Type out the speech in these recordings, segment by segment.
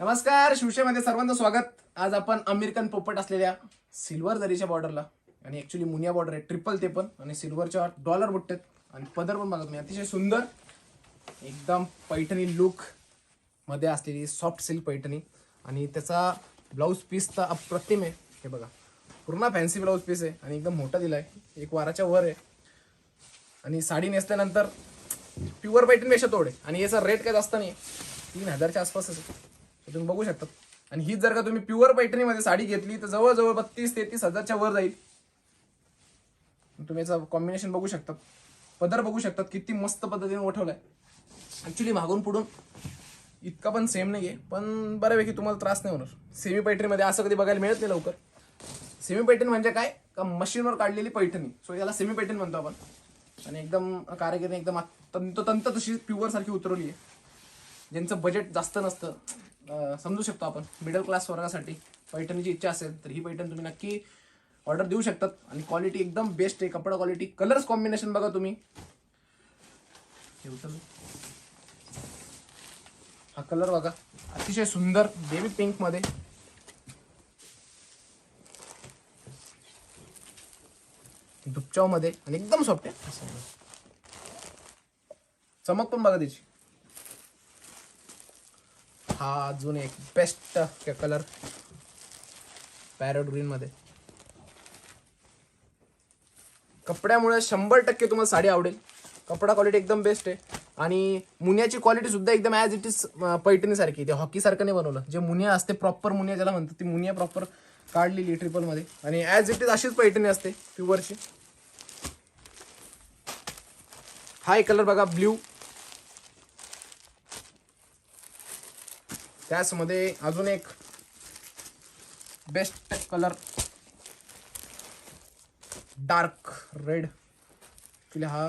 नमस्कार शिवसेमध्ये सर्वांचं स्वागत. आज आपण अमेरिकन पोपट असलेल्या सिल्वर दरीच्या बॉर्डरला आणि ऍक्च्युली मुनिया बॉर्डर आहे ट्रिपल ते पण. आणि सिल्वरच्या डॉलर बुट्टेत. आणि पदर पण बघत मी अतिशय सुंदर एकदम पैठणी लुकमध्ये असलेली सॉफ्ट सिल्क पैठणी. आणि त्याचा ब्लाऊज पीस तर अप्रतिम आहे. हे बघा पूर्ण फॅन्सी ब्लाऊज पीस आहे. आणि एकदम मोठा आहे एक वाराच्या वर आहे. आणि साडी नेसल्यानंतर प्युअर पैठणीपेक्षा तोड आहे. आणि याचा रेट काय जास्त नाही तीन हजारच्या आसपासच आहे. तर तुम्ही बघू शकता. आणि हीच जर का तुम्ही प्युअर पैठणीमध्ये साडी घेतली तर जवळजवळ बत्तीस तेहतीस हजारच्या वर जाईल. तुम्ही याचं कॉम्बिनेशन बघू शकतात पदर बघू शकतात किती मस्त पद्धतीने उठवलाय ऍक्च्युली मागून पुढून इतका पण सेम नाही आहे पण बऱ्यापैकी तुम्हाला त्रास नाही होणार. सेमी पैठणीमध्ये असं कधी बघायला मिळत नाही लवकर. सेमी पैठण म्हणजे काय? का मशीनवर काढलेली पैठणी. सो याला सेमी पैठण म्हणतो आपण. आणि एकदम कारागिरीने एकदम तंतोतंत तशी प्युअर सारखी उतरवली आहे. ज्यांचं बजेट जास्त नसतं. समजू शकतो आपण. मिडल क्लास वर्गासाठी पैठणीची इच्छा असेल तर ही पैठण तुम्ही नक्की ऑर्डर देऊ शकतात. आणि क्वालिटी एकदम बेस्ट आहे. कपडा क्वालिटी कलर्स कॉम्बिनेशन बघा तुम्ही. हा कलर बघा. अतिशय सुंदर बेबी पिंकमध्ये. दुपचावमध्ये आणि एकदम सॉफ्ट आहे. असं चमक पण बघा त्याची. हा अजून एक बेस्ट कलर पॅरोट ग्रीनमध्ये कपड्यामुळे शंभर टक्के तुम्हाला साडी आवडेल. कपडा क्वालिटी एकदम बेस्ट आहे. आणि मुनियाची क्वालिटी सुद्धा एकदम ॲज इट इज पैठणीसारखी. ते हॉकी सारखं नाही बनवलं. जे मुनिया असते प्रॉपर मुनिया ज्याला म्हणतात ती मुनिया प्रॉपर काढलेली ट्रिपलमध्ये आणि ॲज इट इज अशीच पैठणी असते प्युअरची हा एक कलर बघा ब्ल्यू त्याचमध्ये अजून एक best colour dark red actually हा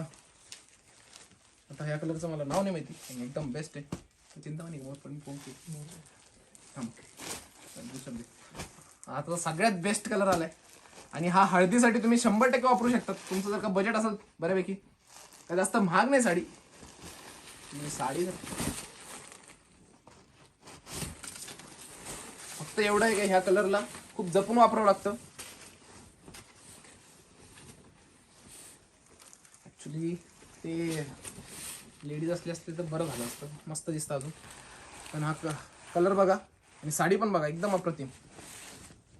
आता ह्या कलरचं मला नाव नाही माहिती. एकदम बेस्ट आहे. चिंता नाही पण पोहोचते आता सगळ्यात बेस्ट कलर आलाय. आणि हा हळदीसाठी तुम्ही शंभर टक्के वापरू शकतात तुमचं जर का बजेट असेल बऱ्यापैकी. काय जास्त महाग नाही साडी. तुम्ही साडी फक्त एवढं आहे का ह्या कलरला? खूप जपून वापरावं लागतं. ऍक्च्युली ते लेडीज असले असते तर बरं झालं असतं. मस्त दिसतं अजून. पण हा कलर बघा. आणि साडी पण बघा एकदम अप्रतिम.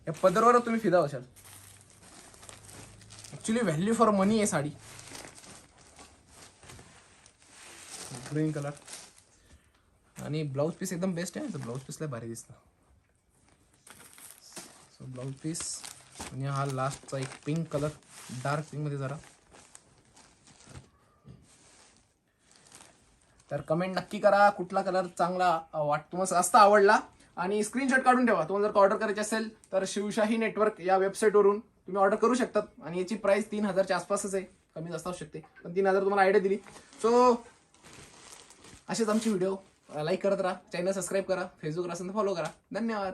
या पदरवर तुम्ही फिदा असाल ऍक्च्युली व्हॅल्यू फॉर मनी आहे साडी. ग्रीन कलर आणि ब्लाऊज पीस एकदम बेस्ट आहे. ब्लाऊज पीसला भारी दिसतं. सो ब्लाऊज पीस आणि हा लास्टचा एक पिंक कलर डार्क पिंकमध्ये जरा. तर कमेंट नक्की करा कुठला कलर चांगला वाटतो वाट तुम्हाला जास्त आवडला. आणि स्क्रीनशॉट काढून ठेवा. तुम्हाला जर ऑर्डर करायची असेल तर शिवशाही नेटवर्क या वेबसाईटवरून तुम्ही ऑर्डर करू शकतात. आणि याची प्राइस तीन हजारच्या आसपासच आहे. कमी जास्त असू शकते. पण तीन हजार तुम्हाला आयडिया दिली. सो असेच आमची व्हिडिओ लाईक करत राहा. चॅनल सबस्क्राईब करा. फेसबुकवर असेल तर फॉलो करा. धन्यवाद.